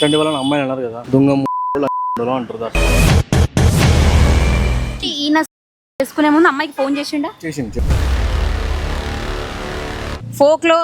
చంటి వాళ్ళని అమ్మాయిని అన్నారు కదా. దొంగ అంటారు దాంట్లో. ఈయన చేసుకునే ముందు అమ్మాయికి ఫోన్ చేసిండా? చేసింది ఫోక్లో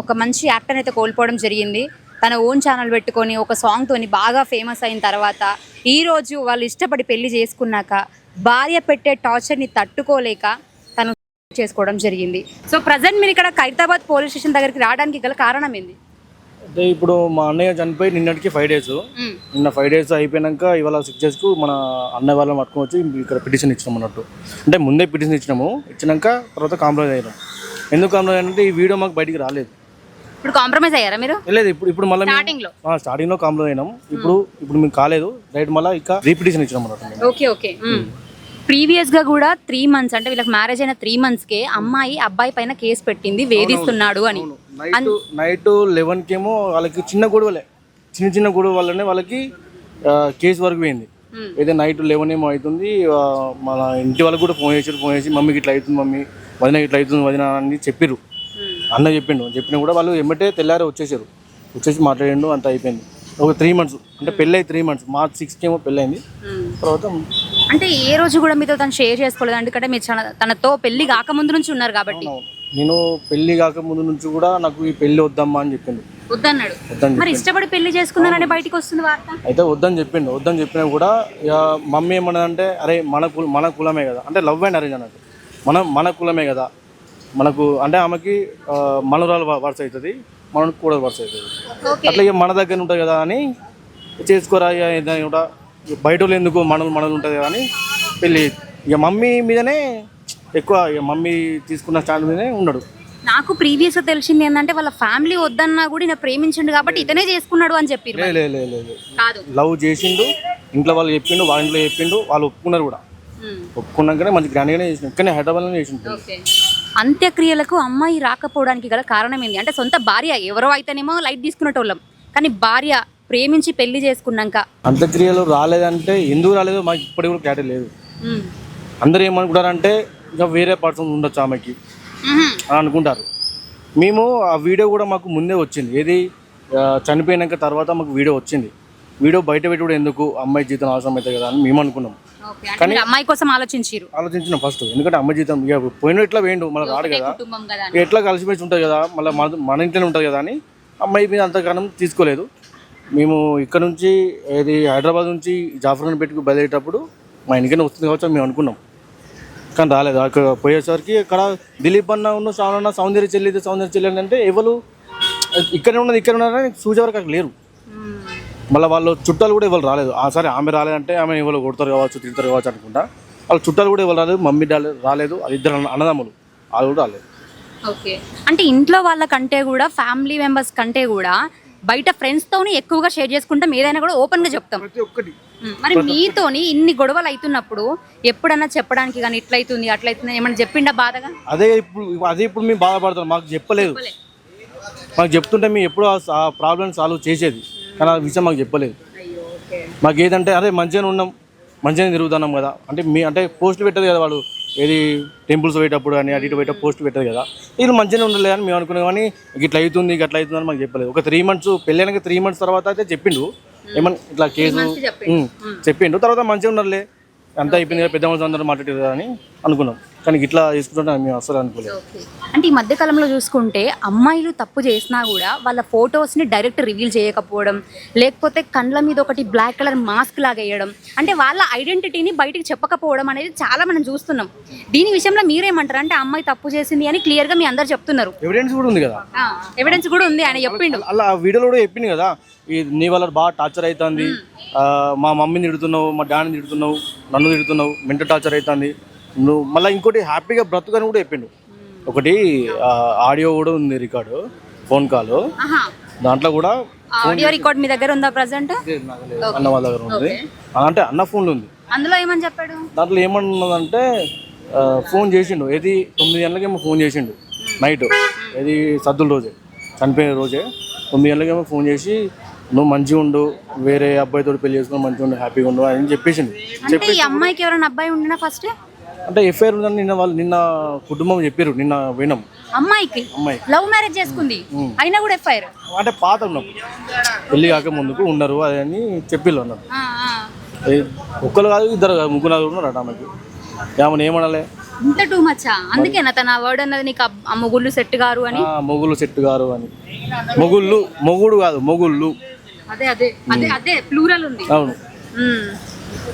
ఒక మంచి యాక్టర్ అయితే కోల్పోవడం జరిగింది. తన ఓన్ ఛానల్ పెట్టుకొని ఒక సాంగ్తోని బాగా ఫేమస్ అయిన తర్వాత ఈ రోజు వాళ్ళు ఇష్టపడి పెళ్ళి చేసుకున్నాక భార్య పెట్టే టార్చర్ని తట్టుకోలేక తను చేసుకోవడం జరిగింది. సో ప్రజెంట్ మీరు ఇక్కడ ఖైరతాబాద్ పోలీస్ స్టేషన్ దగ్గరికి రావడానికి గల కారణం ఏంది? అంటే ఇప్పుడు మా అన్నయ్య చనిపోయి నిన్నటికి ఫైవ్ డేస్ నిన్న ఫైవ్ డేస్ అయిపోయినాక ఇవాళ సిక్స్ డేస్కు మన అన్నయ్య వాళ్ళని పట్టుకొని వచ్చి ఇక్కడ పిటిషన్ ఇచ్చినాం అన్నట్టు. అంటే ముందే పిటిషన్ ఇచ్చినాము. ఇచ్చినాక తర్వాత కాంప్రమైజ్ అయినాం. ఎందుకు కాంప్రమైజ్ అంటే ఈ వీడియో మాకు బయటికి రాలేదు. ఇప్పుడు కాంప్రమైజ్ అయ్యారా మీరు? లేదు ఇప్పుడు ఇప్పుడు మళ్ళీ స్టార్టింగ్లో. స్టార్టింగ్లో కాంప్రమైజ్ అయినాం. ఇప్పుడు ఇప్పుడు మీకు కాలేదు. రైట్ మళ్ళీ ఇక రీపిటిషన్ ఇచ్చినాం అన్నట్టు. మేము. ఓకే ఓకే ప్రీవియస్గా కూడా త్రీ మంత్స్ అంటే వీళ్ళకి మ్యారేజ్ అయిన త్రీ మంత్స్ కే అమ్మాయి అబ్బాయి పైన కేసు పెట్టింది వేధిస్తున్నాడు అని. నైట్ నైట్ లెవెన్ కేమో వాళ్ళకి చిన్న గొడవలే. చిన్న చిన్న గొడవ వల్లనే వాళ్ళకి కేసు వరకు పోయింది. అయితే నైట్ లెవెన్ ఏమో అవుతుంది మన ఇంటి వాళ్ళకి కూడా ఫోన్ చేసి ఫోన్ చేసి మమ్మీకి ఇట్లా అవుతుంది మమ్మీ వదిన ఇట్లా అవుతుంది వదిన అని చెప్పిర్రు. అన్న చెప్పిండు. చెప్పినా కూడా వాళ్ళు ఎమ్మటే తెల్లారి వచ్చేసారు వచ్చేసి మాట్లాడిండు అంత అయిపోయింది. ఒక త్రీ మంత్స్ అంటే పెళ్ళి త్రీ మంత్స్ మార్చ్ సిక్స్కి ఏమో పెళ్ళి అయింది తర్వాత అంటే ఏ రోజు కూడా మీతో తను షేర్ చేసుకోలేదు. ఎందుకంటే మీరు చాలా- తనతో పెళ్ళి కాకముందు నుంచి ఉన్నారు కాబట్టి. నేను పెళ్ళి కాక ముందు నుంచి కూడా నాకు ఈ పెళ్ళి వద్దమ్మా అని చెప్పిండు. వద్దన్నాడు. వద్దని మరి ఇష్టపడి పెళ్ళి చేసుకున్నారని బయటికి వస్తుంది వార్త? అయితే వద్దని చెప్పిండు. వద్దని చెప్పినా కూడా ఇక మమ్మీ ఏమన్నదంటే అరే మన కుల మన కులమే కదా. అంటే లవ్ అండ్ అరేంజ్ అన్నట్టు మన మన కులమే కదా. మనకు అంటే ఆమెకి వ- వరుస అవుతుంది మనకు కూడా వరుస అవుతుంది ఓకే. అట్లా ఇక మన దగ్గర ఉంటుంది కదా అని చేసుకోరా కూడా బయట వాళ్ళు ఎందుకు మనలు మనలు ఉంటుంది కదా అని పెళ్ళి ఇక మమ్మీ మీదనే ఎక్కువ ఇక మమ్మీ తీసుకున్న స్టాండ్ మీదనే ఉన్నాడు నాకు ప్రీవియస్గా తెలిసింది ఏంటంటే వాళ్ళ ఫ్యామిలీ వద్దన్నా కూడా ప్రేమించిండు కాబట్టి ఇతనే చేసుకున్నాడు అని చెప్పారు లే లే లే కాదు. లవ్ చేసిండు ఇంట్లో వాళ్ళు చెప్పిండు వాళ్ళ ఇంట్లో చెప్పిండు వాళ్ళు ఒప్పుకున్నారు కూడా. ఒప్పుకున్నాకనే మంచి గ్రాండ్గానే చేసిండు ఇక్కడనే హైదరాబాద్లోనే చేసిండు అంత్యక్రియలకు అమ్మాయి రాకపోవడానికి గల కారణం ఏంది? అంటే సొంత భార్య ఎవరో అయితేనేమో లైట్ తీసుకునేటోళ్ళం. కానీ భార్య ప్రేమించి పెళ్ళి చేసుకున్నాక. అంత్యక్రియలు రాలేదంటే ఎందుకు రాలేదో? మాకు ఇప్పటికి కూడా క్లారిటీ లేదు. అందరూ ఏమనుకుంటారంటే ఇంకా వేరే పర్సన్ ఉండొచ్చు ఆమెకి. అని అనుకుంటారు. మేము ఆ వీడియో కూడా మాకు ముందే వచ్చింది. ఏది చనిపోయినాక తర్వాత మాకు వీడియో వచ్చింది. వీడియో బయట పెట్టి కూడా ఎందుకు అమ్మాయి జీతం అవసరం అవుతుంది కదా అని మేము అనుకున్నాం. మీరు అమ్మాయి కోసం ఆలోచించారు ఆలోచించినాం ఫస్ట్ ఎందుకంటే అమ్మాయి జీతం ఇక పోయిన ఇట్లా వేయండు? మళ్ళీ రాడు కదా. ఎట్లా కలిసిమెలిసి ఉంటుంది కదా? మళ్ళీ మన మన ఇంట్లోనే ఉంటుంది కదా అని అమ్మాయి మీద అంతగానం తీసుకోలేదు. మేము ఇక్కడ నుంచి ఇది హైదరాబాద్ నుంచి జాఫర్ఖాన్ పెట్టుకు బయలుదేరేటప్పుడు మా ఇంటికైనా వస్తుంది కావచ్చు మేము అనుకున్నాం. కానీ రాలేదు. అక్కడ పోయేసరికి ఇక్కడ దిలీప్ అన్న ఉన్న శ్రావణ సౌందర్య చెల్లిది సౌందర్య చెల్లి అంటే ఎవరు? ఇక్కడే ఉన్నది ఇక్కడ ఉన్నారని చూసే వరకు అక్కడ లేరు. మళ్ళీ వాళ్ళు చుట్టాలు కూడా ఎవరు రాలేదు. ఆ సరే ఆమె రాలేదంటే ఆమె ఎవరు కొడతారు కావచ్చు తిడతారు కావచ్చు అనుకుంటా. వాళ్ళ చుట్టాలు కూడా ఎవరు రాలేదు మమ్మీ రాలేదు రాలేదు అది ఇద్దరు అన్నదమ్ములు. వాళ్ళు కూడా రాలేదు. ఓకే. అంటే ఇంట్లో వాళ్ళ కంటే కూడా ఫ్యామిలీ మెంబర్స్ కంటే కూడా బయట ఫ్రెండ్స్ తోని ఎక్కువగా షేర్ చేసుకుంటాం. ఏదైనా కూడా ఓపెన్గా చెప్తాం. మరి మీతోని ఇన్ని గొడవలు అవుతున్నప్పుడు ఎప్పుడన్నా చెప్పడానికి కానీ ఇట్లయితుంది అట్లయితుంది ఏమన్నా చెప్పిండా బాధగా? అదే ఇప్పుడు అదే ఇప్పుడు మేము బాధపడతాం. మాకు చెప్పలేదు. మాకు చెప్తుంటే మేము ఎప్పుడు ఆ- ప్రాబ్లమ్ సాల్వ్ చేసేది. కానీ ఆ విషయం మాకు చెప్పలేదు. మాకు ఏదంటే అరే మంచిగానే ఉన్నాం. మంచిగానే తిరుగుతున్నాం కదా. అంటే మీ అంటే పోస్ట్ పెట్టదు కదా వాడు ఏది టెంపుల్స్ పోయేటప్పుడు కానీ అటు ఇటు పోయేట పోస్ట్ పెట్టదు కదా. వీళ్ళు మంచిగానే ఉండలేదు అని మేము అనుకున్నాం కానీ ఇట్లా అవుతుంది ఇట్లా అవుతుంది అని మాకు చెప్పలేదు. ఒక త్రీ మంత్స్ పెళ్ళైనాక త్రీ మంత్స్ తర్వాత అయితే చెప్పిండు. ఏమన్నా ఇట్లా కేసు చెప్పిండు. తర్వాత మంచిగా ఉండరులే అంతా అయిపోయింది కదా పెద్ద మనుషులు అందరూ మాట్లాడారు అని అనుకున్నాం. కానీ ఇట్లా తీసుకుంటే మేము అసలు అనుకోలేదు. అంటే ఈ మధ్య కాలంలో చూసుకుంటే అమ్మాయిలు తప్పు చేసినా కూడా వాళ్ళ ఫొటోస్ని డైరెక్ట్ రివీల్ చేయకపోవడం లేకపోతే కండ్ల మీద ఒకటి బ్లాక్ కలర్ మాస్క్ లాగా వేయడం అంటే వాళ్ళ ఐడెంటిటీని బయటికి చెప్పకపోవడం అనేది చాలా మనం చూస్తున్నాం. దీని విషయంలో మీరేమంటారు? అంటే అమ్మాయి తప్పు చేసింది అని క్లియర్గా మీ అందరు చెప్తున్నారు. ఎవిడెన్స్ కూడా ఉంది కదా. ఎవిడెన్స్ కూడా ఉంది ఆయన చెప్పిండు. అలా వీడియోలో కూడా చెప్పింది కదా. నీ వల్ల బాగా టార్చర్ అవుతుంది మా మమ్మీని తిడుతున్నావు మా డాడీని తిడుతున్నావు నన్ను తిడుతున్నావు మెంటల్ టార్చర్ అవుతుంది నువ్వు మళ్ళీ ఇంకోటి హ్యాపీగా బ్రతుకని కూడా చెప్పిండు. ఒకటి ఆడియో కూడా ఉంది రికార్డు ఫోన్ కాల్. దాంట్లో కూడా ఆడియో రికార్డ్ మీ దగ్గర ఉందా ప్రజెంట్? అన్న వాళ్ళ దగ్గర ఉంది. అంటే అన్న ఫోన్లో ఉంది. అందులో ఏమని చెప్పాడు? దాంట్లో ఏమన్నదంటే ఫోన్ చేసిండు. ఏది తొమ్మిది గంటలకేమో ఫోన్ చేసిండు. నైట్. ఏది సద్దుల రోజే. చనిపోయిన రోజే. తొమ్మిది గంటలకేమో ఫోన్ చేసి నువ్వు మంచిగా ఉండు వేరే అబ్బాయితో పెళ్ళి చేసుకుని మంచిగా ఉండు హ్యాపీగా ఉండు అని చెప్పేసిండు. అంటే ఈ అమ్మాయికి ఎవరైనా అబ్బాయి ఉండినా ఫస్ట్ అంటే ఎఫ్ఐఆర్ ఉందని నిన్న వాళ్ళు నిన్న కుటుంబం చెప్పారు నిన్న వినం అమ్మాయికి? అమ్మాయి లవ్ మ్యారేజ్ చేసుకుంది. అయినా కూడా ఎఫ్ఐఆర్? అంటే పాత ఉన్నప్పుడు పెళ్ళి కాక ముందుకు ఉన్నారు అది అని చెప్పిళ్ళు అన్నారు. ఒక్కరు కాదు ఇద్దరు కాదు ముగ్గురు నలుగురు ఉన్నారు అట ఆమెకి. ఏమన్నా ఏమనాలే. ఇంత టూ మచ్చా అందుకేనా తన వర్డ్ అన్నది నీకు ఆ మొగుళ్ళు సెట్ గారు అని? మొగుళ్ళు సెట్ గారు అని. మొగుళ్ళు మొగుడు కాదు మొగుళ్ళు. అదే అదే అదే అదే ప్లూరల్ ఉంది. అవును.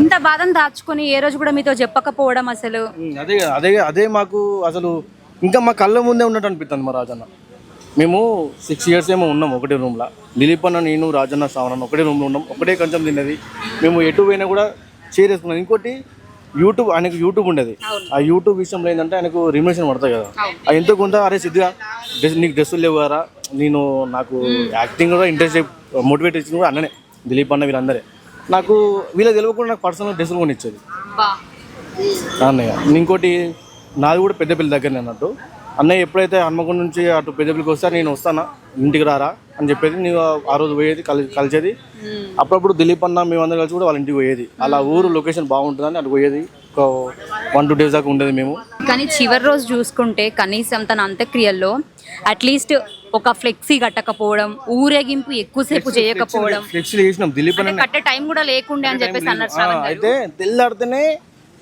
ఇంత బాధను దాచుకొని ఏ రోజు కూడా మీతో చెప్పకపోవడం అసలు? అదే అదే అదే మాకు అసలు ఇంకా మా కళ్ళ ముందే ఉన్నట్టు అనిపిస్తుంది మా రాజన్న. మేము సిక్స్ ఇయర్స్ ఏమో ఉన్నాం ఒకటే రూమ్లో దిలీప్ అన్న నేను రాజన్న శ్రావణ్ ఒకటే రూమ్లో ఉన్నాం. ఒకటే కొంచెం తిన్నది. మేము ఎటు పోయినా కూడా షేర్ చేసుకున్నాం ఇంకోటి యూట్యూబ్ ఆయనకు యూట్యూబ్ ఉండేది. ఆ యూట్యూబ్ విషయంలో ఏంటంటే ఆయనకు రిమినేషన్ పడతాయి కదా. అది ఎంతో కొంత అరే సిద్ధిగా డ్రెస్ నీకు డ్రెస్సులు లేవు కదా. నేను నాకు యాక్టింగ్ కూడా ఇంట్రెస్ట్ మోటివేట్ ఇచ్చింది కూడా అన్ననే దిలీప్ అన్న వీళ్ళందరే. నాకు వీళ్ళకి తెలియకుండా నాకు పర్సనల్ డ్రెస్సులు కొని ఇచ్చేది అన్నయ్య ఇంకోటి నాది కూడా పెద్దపల్లి దగ్గరనే అన్నట్టు. అన్నయ్య ఎప్పుడైతే హన్మకొండ నుంచి అటు పెద్దపల్లికి వస్తా నేను వస్తానా ఇంటికి రారా అని చెప్పేది నేను ఆ రోజు పోయేది కలి కలిసేది. అప్పుడప్పుడు దిలీప్ అన్న మేమందరం కలిసి కూడా వాళ్ళ ఇంటికి పోయేది. అలా ఊరు లొకేషన్ బాగుంటుందని అటు పోయేది. ఒక వన్ టూ డేస్ దాకా ఉండేది మేము. కానీ చివరి రోజు చూసుకుంటే కనీసం తన అంత్యక్రియల్లో అట్లీస్ట్ ఒక ఫ్లెక్సీ కట్టకపోవడం ఊరేగింపు ఎక్కువసేపు చేయకపోవడం. ఫ్లెక్సీలు చేసినాం. దిలీప్ అన్న కట్టే టైం కూడా లేకుండే అని చెప్పేసి అన్నారు ఆ, శ్రవణ్ గారు. అయితే తెల్లాడితేనే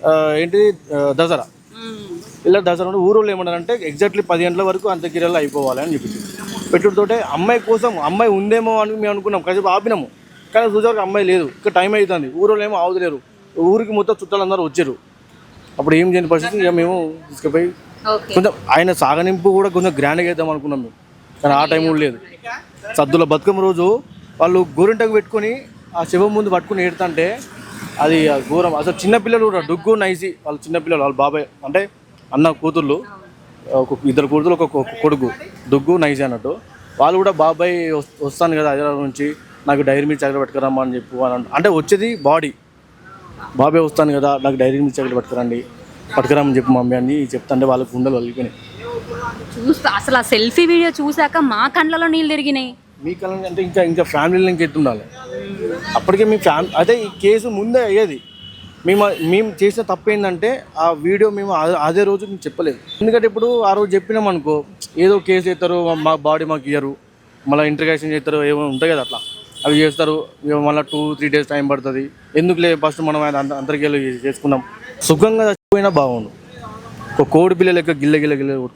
ఆ, ఏంటి ఆ, దసరా. మ్మ్. ఇలా దసరా రోజు ఊరోళ్ళు ఏమన్నారంటే ఎగ్జాక్ట్లీ పది గంటల వరకు అంత్యక్రియలు అయిపోవాలి అని చెప్పేసి. పెట్టుడుతోటే అమ్మాయి కోసం అమ్మాయి ఉందేమో అని మేము అనుకున్నాం. కాసేపు ఆపినాము. కానీ చూసేవరకు అమ్మాయి లేదు. ఇంకా టైం అవుతుంది ఊరోళ్ళు ఏమో ఆవుదలేరు ఊరికి మొత్తం చుట్టాలందరూ వచ్చారు. అప్పుడు ఏం చేయని పరిస్థితి? ఇక మేము తీసుకుపోయి ఓకే. కొంచెం ఆయన సాగనింపు కూడా కొంచెం గ్రాండ్గా వేద్దాం అనుకున్నాం మేము. కానీ ఆ టైం కూడా లేదు. సద్దుల బతుకమ్మ రోజు వాళ్ళు గోరింటకు పెట్టుకొని ఆ శివం ముందు పట్టుకుని ఏడుతుంటే అది ఘోరం. అసలు చిన్నపిల్లలు కూడా డుగ్గు నైసి వాళ్ళ చిన్నపిల్లలు వాళ్ళ బాబాయ్ అంటే అన్న కూతుర్లు ఒక ఇద్దరు కూతురు ఒక కొడుకు. దుగ్గు నైసి అన్నట్టు. వాళ్ళు కూడా బాబాయ్ వస్తాను కదా హైదరాబాద్ నుంచి నాకు డైరీ మీద చక్కర పట్టుకురమ్మా అని చెప్పు అని అంటే వచ్చేది బాడీ. బాబాయ్ వస్తాను కదా నాకు డైరీ మీద చక్కర పట్టుకురండి పట్టుకురమ్మని చెప్పు మమ్మీ అని చెప్తాంటే వాళ్ళకి గుండెలు వలిగిపోయినాయి చూస్తా. అసలు ఆ సెల్ఫీ వీడియో చూసాక మా కండ్లలో నీళ్ళు తిరిగినాయి. మీ కళ్ళ అంటే ఇంకా ఇంకా ఫ్యామిలీలో ఇంకా ఎత్తుండాలి అప్పటికే మీ ఫ్యామిలీ అదే ఈ కేసు ముందే అయ్యేది. మేము మేము చేసిన తప్పు ఏంటంటే ఆ వీడియో మేము అదే- రోజు మేము చెప్పలేదు. ఎందుకంటే ఇప్పుడు ఆ రోజు చెప్పినాం అనుకో ఏదో కేసు చేస్తారు మా బాడీ మాకు ఇయ్యరు. మళ్ళీ ఇంటర్గేషన్ చేస్తారు ఏమో ఉంటాయి కదా అట్లా. అవి చేస్తారు ఇక మళ్ళీ టూ త్రీ డేస్ టైం పడుతుంది. ఎందుకులే ఫస్ట్ మనం ఆయన అంత అంతర్గేలు చేసుకున్నాం. సుఖంగా చచ్చిపోయినా బాగుండు. ఒక కోడి పిల్ల లెక్క గిల్ల గిల్ల గిల్ల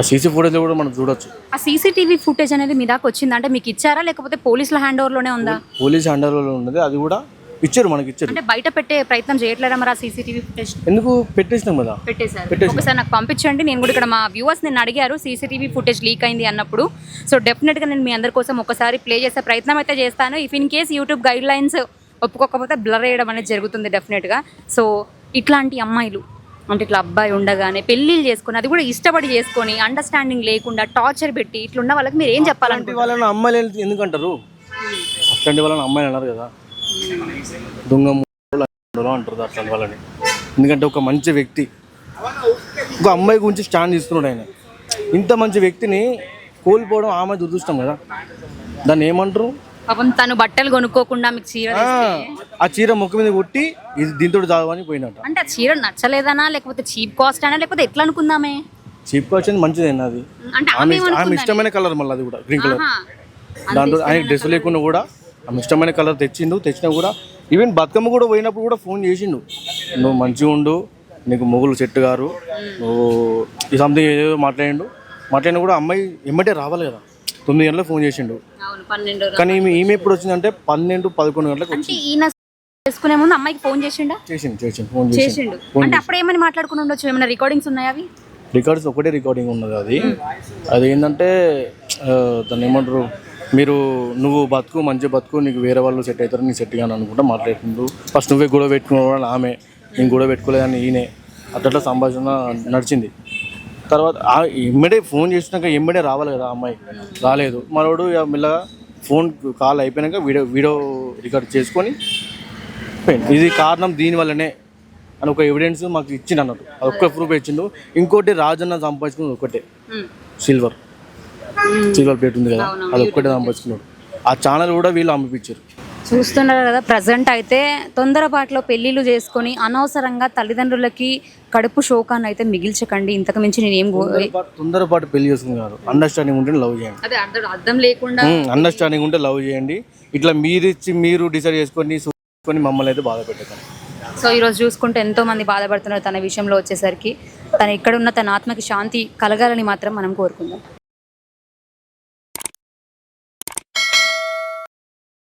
ఆ సీసీ ఫుటేజ్లో కూడా మనం చూడొచ్చు. ఆ సీసీటీవీ ఫుటేజ్ అనేది మీ దాకా వచ్చిందా? అంటే మీకు ఇచ్చారా? లేకపోతే పోలీసుల హ్యాండ్ ఓవర్లోనే ఉందా పోలీస్ అండర్లో ఉన్నది. అది కూడా ఇచ్చారు మనకి ఇచ్చారు. అంటే బయట పెట్టే ప్రయత్నం చేయట్లేదా మరి ఆ సీసీటీవీ ఫుటేజ్? ఎందుకు? పెట్టేసినాం కదా. పెట్టేశారు. ఒకసారి నాకు పంపించండి. నేను కూడా ఇక్కడ మా వ్యూవర్స్ నేను అడిగారు సీసీటీవీ ఫుటేజ్ లీక్ అయింది అన్నప్పుడు. సో డెఫినెట్గా నేను మీ అందరి కోసం ఒకసారి ప్లే చేసే ప్రయత్నం అయితే చేస్తాను. If in case YouTube guidelines ఒప్పుకోకపోతే బ్లర్ వేయడం అనేది జరుగుతుంది డెఫినెట్గా. సో ఇట్లాంటి అమ్మాయిలు అంటే ఇట్లా అబ్బాయి ఉండగానే పెళ్ళిళ్ళు చేసుకొని అది కూడా ఇష్టపడి చేసుకొని అండర్స్టాండింగ్ లేకుండా టార్చర్ పెట్టి ఇట్లున్న వాళ్ళకి మీరు ఏం చెప్పాలంటే వాళ్ళని అమ్మాయిలు ఎందుకంటారు? అట్లాంటి వాళ్ళని అమ్మాయిలు అన్నారు కదా. దొంగ అంటారు అంటారు అట్లాంటి వాళ్ళని. ఎందుకంటే ఒక మంచి వ్యక్తి ఒక అమ్మాయి గురించి స్టాండ్ తీసుకున్నాడు ఆయన. ఇంత మంచి వ్యక్తిని కోల్పోవడం ఆమె దురదృష్టం కదా. దాన్ని ఏమంటారు? పాపం తను బట్టలు కొనుక్కోకుండా మీకు చీర ఆ, చీర ముఖం మీద కొట్టి ఇది దీంతో చదవని పోయినట్ట అంటే ఆ చీర నచ్చలేదనా? లేకపోతే చీప్ కాస్ట్ అనా? లేకపోతే ఎట్లా అనుకుందామే? చీప్ వచ్చింది మంచిదేనా అది. అంటే ఆమె ఆమె ఇష్టమైన కలర్ మళ్ళీ అది కూడా గ్రీన్ కలర్. దాంట్లో ఆయన డ్రెస్ లేకుండా కూడా ఆమె ఇష్టమైన కలర్ తెచ్చిండు తెచ్చినా కూడా ఈవెన్ బతుకమ్మ కూడా పోయినప్పుడు కూడా ఫోన్ చేసిండు. నువ్వు మంచిగా ఉండు నీకు మొగులు సెట్ గారు నువ్వు ఈ సంథింగ్ ఏదో మాట్లాడిండు. మాట్లాడినా కూడా అమ్మాయి ఎమ్మటే రావాలి కదా. తొమ్మిది గంటలకు ఫోన్ చేసిండు. అవును పన్నెండు కానీ ఈమె ఈమె ఎప్పుడు వచ్చిందంటే పన్నెండు పదకొండు గంటలకు అంటే ఈయన చేసుకునే ముందు అమ్మాయికి ఫోన్ చేసిండా? చేసిండు చేసిండు ఫోన్ చేసిండు. చేసిండు. అంటే అప్పుడు ఏమని మాట్లాడుకుని ఉండొచ్చు? ఏమైనా రికార్డింగ్స్ ఉన్నాయా అవి? రికార్డ్స్ ఒకటే రికార్డింగ్ ఉన్నది అది. అది ఏంటంటే ఆ, దాన్ని ఏమంటారు మీరు నువ్వు బతుకు మంచి బతుకు నీకు వేరే వాళ్ళు సెట్ అవుతారు నీకు సెట్ కాని అనుకుంటా మాట్లాడుతుండ్రు ఫస్ట్ నువ్వే గొడవ పెట్టుకున్నావు ఆమె నేను గొడవ పెట్టుకోలేదని ఈయనే. అట్లా సంభాషణ నడిచింది. తర్వాత ఎమ్మడే ఫోన్ చేసినాక ఎమ్మడే రావాలి కదా అమ్మాయి. రాలేదు. మనోడు మెల్లగా ఫోన్ కాల్ అయిపోయినాక వీడియో వీడియో రికార్డ్ చేసుకొని. ఇది కారణం దీని వల్లనే అని ఒక ఎవిడెన్స్ మాకు ఇచ్చిండు అన్నట్టు. అది ఒక్క ప్రూఫ్ ఇచ్చిండు. ఇంకోటి రాజన్న సంపాదించుకున్నది ఒకటే. సిల్వర్ సిల్వర్ ప్లేట్ ఉంది కదా. అది ఒక్కటే సంపాదించుకున్నాడు. ఆ ఛానల్ కూడా వీళ్ళు అమ్మిపించారు చూస్తున్నారు కదా ప్రజెంట్ అయితే తొందరపాట్లో పెళ్ళిళ్ళు చేసుకొని అనవసరంగా తల్లిదండ్రులకి కడుపు శోకాన్ని అయితే మిగిల్చకండి. ఇంతకు మించి నేను ఏం తొందరపాటు- పెళ్ళి చేసుకున్నారు అండర్స్టాండింగ్ ఉంటే లవ్ చేయండి. అదే అర్థం అర్థం లేకుండా అండర్స్టాండింగ్ ఉంటే లవ్ చేయండి. ఇట్లా మీరు ఇచ్చి మీరు డిసైడ్ చేసుకొని చూసుకొని మమ్మల్ని అయితే బాధ పెట్టకండి. సో ఈరోజు చూసుకుంటే ఎంతో మంది బాధపడుతున్నారు తన విషయంలో వచ్చేసరికి. తను ఎక్కడున్న తన ఆత్మకి శాంతి కలగాలని మాత్రం మనం కోరుకుందాం.